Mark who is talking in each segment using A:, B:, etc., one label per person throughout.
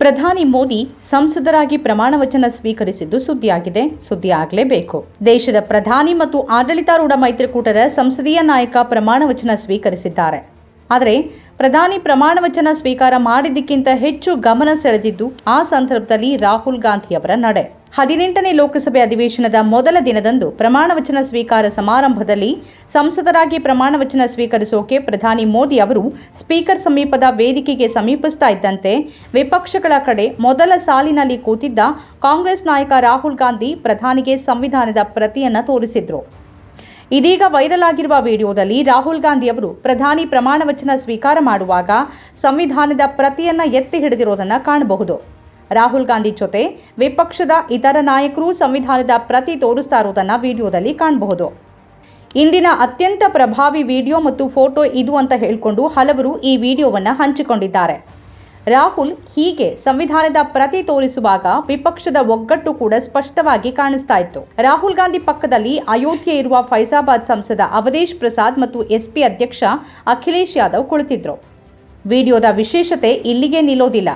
A: ಪ್ರಧಾನಿ ಮೋದಿ ಸಂಸದರಾಗಿ ಪ್ರಮಾಣ ವಚನ ಸ್ವೀಕರಿಸಿದ್ದು ಸುದ್ದಿಯಾಗಿದೆ. ಸುದ್ದಿ ಆಗಲೇಬೇಕು. ದೇಶದ ಪ್ರಧಾನಿ ಮತ್ತು ಆಡಳಿತಾರೂಢ ಮೈತ್ರಿಕೂಟದ ಸಂಸದೀಯ ನಾಯಕ ಪ್ರಮಾಣ ವಚನ ಸ್ವೀಕರಿಸಿದ್ದಾರೆ. ಆದರೆ ಪ್ರಧಾನಿ ಪ್ರಮಾಣ ವಚನ ಸ್ವೀಕಾರ ಮಾಡಿದ್ದಕ್ಕಿಂತ ಹೆಚ್ಚು ಗಮನ ಸೆಳೆದಿದ್ದು ಆ ಸಂದರ್ಭದಲ್ಲಿ ರಾಹುಲ್ ಗಾಂಧಿ ಅವರ ನಡೆ. ಹದಿನೆಂಟನೇ ಲೋಕಸಭೆ ಅಧಿವೇಶನದ ಮೊದಲ ದಿನದಂದು ಪ್ರಮಾಣ ವಚನ ಸ್ವೀಕಾರ ಸಮಾರಂಭದಲ್ಲಿ ಸಂಸದರಾಗಿ ಪ್ರಮಾಣ ವಚನ ಸ್ವೀಕರಿಸೋಕೆ ಪ್ರಧಾನಿ ಮೋದಿ ಅವರು ಸ್ಪೀಕರ್ ಸಮೀಪದ ವೇದಿಕೆಗೆ ಸಮೀಪಿಸ್ತಾ ಇದ್ದಂತೆ ವಿಪಕ್ಷಗಳ ಕಡೆ ಮೊದಲ ಸಾಲಿನಲ್ಲಿ ಕೂತಿದ್ದ ಕಾಂಗ್ರೆಸ್ ನಾಯಕ ರಾಹುಲ್ ಗಾಂಧಿ ಪ್ರಧಾನಿಗೆ ಸಂವಿಧಾನದ ಪ್ರತಿಯನ್ನ ತೋರಿಸಿದ್ರು. ಇದೀಗ ವೈರಲ್ ಆಗಿರುವ ವಿಡಿಯೋದಲ್ಲಿ ರಾಹುಲ್ ಗಾಂಧಿ ಅವರು ಪ್ರಧಾನಿ ಪ್ರಮಾಣ ವಚನ ಸ್ವೀಕಾರ ಮಾಡುವಾಗ ಸಂವಿಧಾನದ ಪ್ರತಿಯನ್ನ ಎತ್ತಿ ಹಿಡಿದಿರೋದನ್ನು ಕಾಣಬಹುದು. ರಾಹುಲ್ ಗಾಂಧಿ ಜೊತೆ ವಿಪಕ್ಷದ ಇತರ ನಾಯಕರು ಸಂವಿಧಾನದ ಪ್ರತಿ ತೋರಿಸ್ತಾ ಇರೋದನ್ನು ವಿಡಿಯೋದಲ್ಲಿ ಕಾಣಬಹುದು. ಇಂದಿನ ಅತ್ಯಂತ ಪ್ರಭಾವಿ ವಿಡಿಯೋ ಮತ್ತು ಫೋಟೋ ಇದು ಅಂತ ಹೇಳಿಕೊಂಡು ಹಲವರು ಈ ವಿಡಿಯೋವನ್ನು ಹಂಚಿಕೊಂಡಿದ್ದಾರೆ. ರಾಹುಲ್ ಹೀಗೆ ಸಂವಿಧಾನದ ಪ್ರತಿ ತೋರಿಸುವಾಗ ವಿಪಕ್ಷದ ಒಗ್ಗಟ್ಟು ಕೂಡ ಸ್ಪಷ್ಟವಾಗಿ ಕಾಣಿಸ್ತಾ ಇತ್ತು. ರಾಹುಲ್ ಗಾಂಧಿ ಪಕ್ಕದಲ್ಲಿ ಅಯೋಧ್ಯೆ ಇರುವ ಫೈಜಾಬಾದ್ ಸಂಸದ ಅವಧೇಶ್ ಪ್ರಸಾದ್ ಮತ್ತು ಎಸ್ಪಿ ಅಧ್ಯಕ್ಷ ಅಖಿಲೇಶ್ ಯಾದವ್ ಕುಳಿತಿದ್ರು. ವಿಡಿಯೋದ ವಿಶೇಷತೆ ಇಲ್ಲಿಗೆ ನಿಲ್ಲೋದಿಲ್ಲ.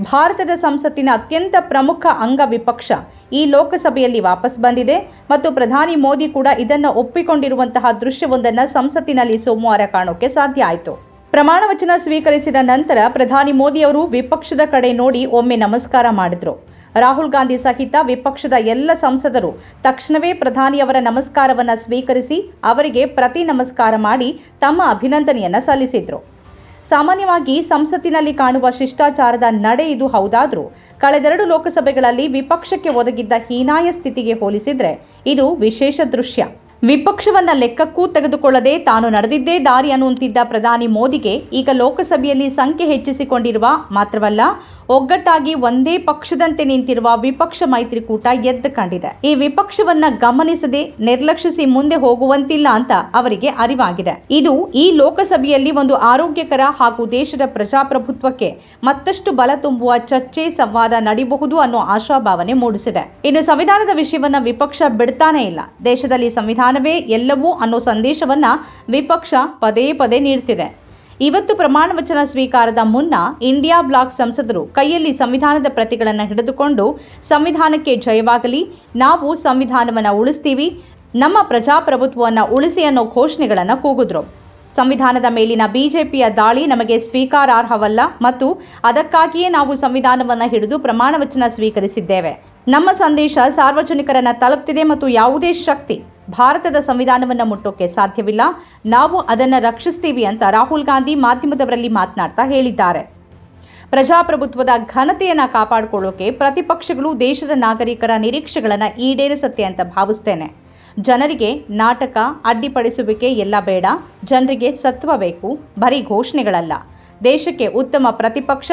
A: ಭಾರತದ ಸಂಸತ್ತಿನ ಅತ್ಯಂತ ಪ್ರಮುಖ ಅಂಗ ವಿಪಕ್ಷ ಈ ಲೋಕಸಭೆಯಲ್ಲಿ ವಾಪಸ್ ಬಂದಿದೆ ಮತ್ತು ಪ್ರಧಾನಿ ಮೋದಿ ಕೂಡ ಇದನ್ನು ಒಪ್ಪಿಕೊಂಡಿರುವಂತಹ ದೃಶ್ಯವೊಂದನ್ನು ಸಂಸತ್ತಿನಲ್ಲಿ ಸೋಮವಾರ ಕಾಣೋಕೆ ಸಾಧ್ಯ ಆಯಿತು. ಪ್ರಮಾಣ ವಚನ ಸ್ವೀಕರಿಸಿದ ನಂತರ ಪ್ರಧಾನಿ ಮೋದಿ ಅವರು ವಿಪಕ್ಷದ ಕಡೆ ನೋಡಿ ಒಮ್ಮೆ ನಮಸ್ಕಾರ ಮಾಡಿದ್ರು. ರಾಹುಲ್ ಗಾಂಧಿ ಸಹಿತ ವಿಪಕ್ಷದ ಎಲ್ಲ ಸಂಸದರು ತಕ್ಷಣವೇ ಪ್ರಧಾನಿಯವರ ನಮಸ್ಕಾರವನ್ನು ಸ್ವೀಕರಿಸಿ ಅವರಿಗೆ ಪ್ರತಿ ನಮಸ್ಕಾರ ಮಾಡಿ ತಮ್ಮ ಅಭಿನಂದನೆಯನ್ನು ಸಲ್ಲಿಸಿದ್ರು. ಸಾಮಾನ್ಯವಾಗಿ ಸಂಸತ್ತಿನಲ್ಲಿ ಕಾಣುವ ಶಿಷ್ಟಾಚಾರದ ನಡೆ ಇದು ಹೌದಾದ್ರೂ ಕಳೆದೆರಡು ಲೋಕಸಭೆಗಳಲ್ಲಿ ವಿಪಕ್ಷಕ್ಕೆ ಒದಗಿದ್ದ ಹೀನಾಯ ಸ್ಥಿತಿಗೆ ಹೋಲಿಸಿದ್ರೆ ಇದು ವಿಶೇಷ ದೃಶ್ಯ. ವಿಪಕ್ಷವನ್ನ ಲೆಕ್ಕಕ್ಕೂ ತೆಗೆದುಕೊಳ್ಳದೆ ತಾನು ನಡೆದಿದ್ದೇ ದಾರಿ ಅನ್ನುವಂತಿದ್ದ ಪ್ರಧಾನಿ ಮೋದಿಗೆ ಈಗ ಲೋಕಸಭೆಯಲ್ಲಿ ಸಂಖ್ಯೆ ಹೆಚ್ಚಿಸಿಕೊಂಡಿರುವ ಮಾತ್ರವಲ್ಲ ಒಗ್ಗಟ್ಟಾಗಿ ಒಂದೇ ಪಕ್ಷದಂತೆ ನಿಂತಿರುವ ವಿಪಕ್ಷ ಮೈತ್ರಿಕೂಟ ಎದ್ದು ಕಂಡಿದೆ. ಈ ವಿಪಕ್ಷವನ್ನ ಗಮನಿಸದೆ ನಿರ್ಲಕ್ಷಿಸಿ ಮುಂದೆ ಹೋಗುವಂತಿಲ್ಲ ಅಂತ ಅವರಿಗೆ ಅರಿವಾಗಿದೆ. ಇದು ಈ ಲೋಕಸಭೆಯಲ್ಲಿ ಒಂದು ಆರೋಗ್ಯಕರ ಹಾಗೂ ದೇಶದ ಪ್ರಜಾಪ್ರಭುತ್ವಕ್ಕೆ ಮತ್ತಷ್ಟು ಬಲ ತುಂಬುವ ಚರ್ಚೆ, ಸಂವಾದ ನಡೆಯಬಹುದು ಅನ್ನೋ ಆಶಾಭಾವನೆ ಮೂಡಿಸಿದೆ. ಇನ್ನು ಸಂವಿಧಾನದ ವಿಷಯವನ್ನ ವಿಪಕ್ಷ ಬಿಡ್ತಾನೇ ಇಲ್ಲ. ದೇಶದಲ್ಲಿ ಸಂವಿಧಾನವೇ ಎಲ್ಲವೂ ಅನ್ನೋ ಸಂದೇಶವನ್ನ ವಿಪಕ್ಷ ಪದೇ ಪದೇ ನೀಡ್ತಿದೆ. ಇವತ್ತು ಪ್ರಮಾಣ ವಚನ ಸ್ವೀಕಾರದ ಮುನ್ನ ಇಂಡಿಯಾ ಬ್ಲಾಕ್ ಸಂಸದರು ಕೈಯಲ್ಲಿ ಸಂವಿಧಾನದ ಪ್ರತಿಗಳನ್ನು ಹಿಡಿದುಕೊಂಡು ಸಂವಿಧಾನಕ್ಕೆ ಜಯವಾಗಲಿ, ನಾವು ಸಂವಿಧಾನವನ್ನು ಉಳಿಸ್ತೀವಿ, ನಮ್ಮ ಪ್ರಜಾಪ್ರಭುತ್ವವನ್ನು ಉಳಿಸಿ ಅನ್ನೋ ಘೋಷಣೆಗಳನ್ನು ಕೂಗಿದ್ರು. ಸಂವಿಧಾನದ ಮೇಲಿನ ಬಿಜೆಪಿಯ ದಾಳಿ ನಮಗೆ ಸ್ವೀಕಾರಾರ್ಹವಲ್ಲ ಮತ್ತು ಅದಕ್ಕಾಗಿಯೇ ನಾವು ಸಂವಿಧಾನವನ್ನು ಹಿಡಿದು ಪ್ರಮಾಣ ವಚನ ಸ್ವೀಕರಿಸಿದ್ದೇವೆ. ನಮ್ಮ ಸಂದೇಶ ಸಾರ್ವಜನಿಕರನ್ನ ತಲುಪ್ತಿದೆ ಮತ್ತು ಯಾವುದೇ ಶಕ್ತಿ ಭಾರತದ ಸಂವಿಧಾನವನ್ನು ಮುಟ್ಟೋಕೆ ಸಾಧ್ಯವಿಲ್ಲ. ನಾವು ಅದನ್ನು ರಕ್ಷಿಸ್ತೀವಿ ಅಂತ ರಾಹುಲ್ ಗಾಂಧಿ ಮಾಧ್ಯಮದವರಲ್ಲಿ ಮಾತನಾಡ್ತಾ ಹೇಳಿದ್ದಾರೆ. ಪ್ರಜಾಪ್ರಭುತ್ವದ ಘನತೆಯನ್ನ ಕಾಪಾಡಿಕೊಳ್ಳೋಕೆ ಪ್ರತಿಪಕ್ಷಗಳು ದೇಶದ ನಾಗರಿಕರ ನಿರೀಕ್ಷೆಗಳನ್ನು ಈಡೇರಿಸುತ್ತೆ ಅಂತ ಭಾವಿಸ್ತೇನೆ. ಜನರಿಗೆ ನಾಟಕ, ಅಡ್ಡಿಪಡಿಸುವಿಕೆ ಎಲ್ಲ ಬೇಡ. ಜನರಿಗೆ ಸತ್ವ ಬೇಕು. ಬರೀ ಘೋಷಣೆಗಳಲ್ಲ. ದೇಶಕ್ಕೆ ಉತ್ತಮ ಪ್ರತಿಪಕ್ಷ,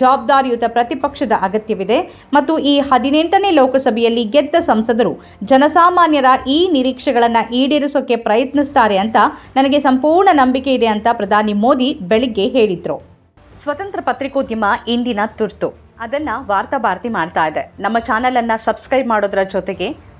A: ಜವಾಬ್ದಾರಿಯುತ ಪ್ರತಿಪಕ್ಷದ ಅಗತ್ಯವಿದೆ ಮತ್ತು ಈ ಹದಿನೆಂಟನೇ ಲೋಕಸಭೆಯಲ್ಲಿ ಗೆದ್ದ ಸಂಸದರು ಜನಸಾಮಾನ್ಯರ ಈ ನಿರೀಕ್ಷೆಗಳನ್ನು ಈಡೇರಿಸೋಕೆ ಪ್ರಯತ್ನಿಸ್ತಾರೆ ಅಂತ ನನಗೆ ಸಂಪೂರ್ಣ ನಂಬಿಕೆ ಇದೆ ಅಂತ ಪ್ರಧಾನಿ ಮೋದಿ ಬೆಳಿಗ್ಗೆ ಹೇಳಿದ್ರು. ಸ್ವತಂತ್ರ ಪತ್ರಿಕೋದ್ಯಮ ಇಂದಿನ ತುರ್ತು. ಅದನ್ನ ವಾರ್ತಾ ಭಾರತಿ ಮಾಡ್ತಾ ಇದೆ. ನಮ್ಮ ಚಾನಲನ್ನು ಸಬ್ಸ್ಕ್ರೈಬ್ ಮಾಡೋದರ ಜೊತೆಗೆ